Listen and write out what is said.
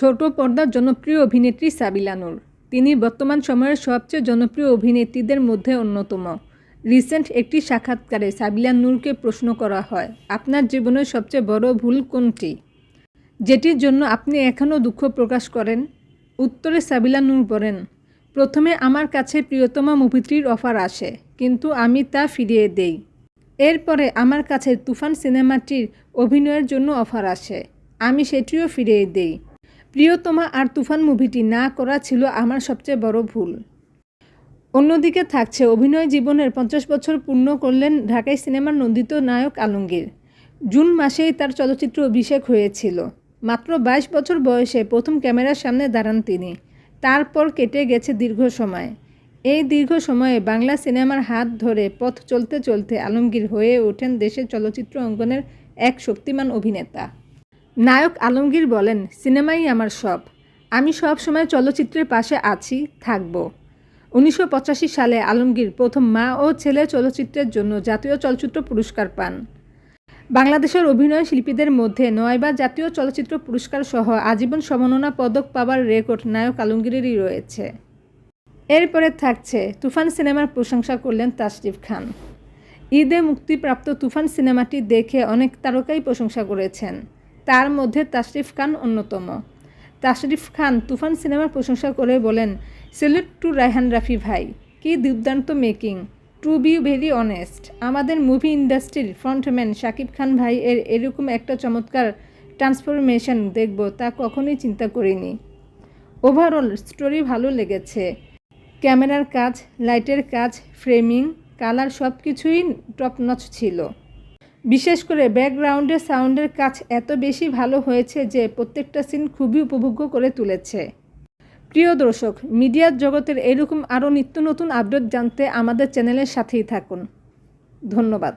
ছোট পর্দার জনপ্রিয় অভিনেত্রী সাবিলা নূর। তিনি বর্তমান সময়ের সবচেয়ে জনপ্রিয় অভিনেত্রীদের মধ্যে অন্যতম। রিসেন্ট একটি সাক্ষাৎকারে সাবিলা নূরকে প্রশ্ন করা হয়, আপনার জীবনের সবচেয়ে বড় ভুল কোনটি? যেটির জন্য আপনি এখনও দুঃখ প্রকাশ করেন? উত্তরে সাবিলা নূর বলেন, প্রথমে আমার কাছে প্রিয়তমা মুভিটির অফার আসে, কিন্তু আমি তা ফিরিয়ে দেই। এরপরে আমার কাছে তুফান সিনেমাটির অভিনয়ের জন্য অফার আসে, আমি সেটিও ফিরিয়ে দেই। প্রিয়তমা আর তুফান মুভিটি না করা ছিল আমার সবচেয়ে বড় ভুল। অন্যদিকে থাকছে অভিনয় জীবনের পঞ্চাশ বছর পূর্ণ করলেন ঢাকাই সিনেমার নন্দিত নায়ক আলমগীর। জুন মাসেই তার চলচ্চিত্র অভিষেক হয়েছিল। মাত্র বাইশ বছর বয়সে প্রথম ক্যামেরার সামনে দাঁড়ান তিনি। তারপর কেটে গেছে দীর্ঘ সময়। এই দীর্ঘ সময়ে বাংলা সিনেমার হাত ধরে পথ চলতে চলতে আলমগীর হয়ে ওঠেন দেশের চলচ্চিত্র অঙ্গনের এক শক্তিমান অভিনেতা। নায়ক আলমগীর বলেন, সিনেমাই আমার সব। আমি সব সময় চলচ্চিত্রের পাশে আছি, থাকব। উনিশশো পঁচাশি সালে আলমগীর প্রথম মা ও ছেলে চলচ্চিত্রের জন্য জাতীয় চলচ্চিত্র পুরস্কার পান। বাংলাদেশের অভিনয় শিল্পীদের মধ্যে নয়বার জাতীয় চলচ্চিত্র পুরস্কার সহ আজীবন সমন্বনা পদক পাওয়ার রেকর্ড নায়ক আলমগীরেরই রয়েছে। এরপরে থাকছে, তুফান সিনেমার প্রশংসা করলেন তাশরিফ খান। ঈদে মুক্তিপ্রাপ্ত তুফান সিনেমাটি দেখে অনেক তারকাই প্রশংসা করেছেন। তার মধ্যে তাশরিফ খান অন্যতম। তাশরিফ খান তুফান সিনেমার প্রশংসা করে বলেন সেলুট টু রায়হান রাফি ভাই, কি দুর্দান্ত making to be very honest আমাদের মুভি ইন্ডাস্ট্রির ফ্রন্টম্যান শাকিব খান ভাই এর এরকম একটা চমৎকার ট্রান্সফরমেশন দেখব তা কখনোই চিন্তা করিনি। ওভারঅল স্টোরি ভালো লেগেছে। ক্যামেরার কাজ লাইটের কাজ ফ্রেমিং কালার সব কিছুই টপ নচ ছিল। বিশেষ করে ব্যাকগ্রাউন্ডের সাউন্ডের কাজ এত বেশি ভালো হয়েছে যে প্রত্যেকটা সিন খুবই উপভোগ্য করে তুলেছে। প্রিয় দর্শক মিডিয়ার জগতের এরকম আরও নিত্য নতুন আপডেট জানতে আমাদের চ্যানেলের সাথেই থাকুন। ধন্যবাদ।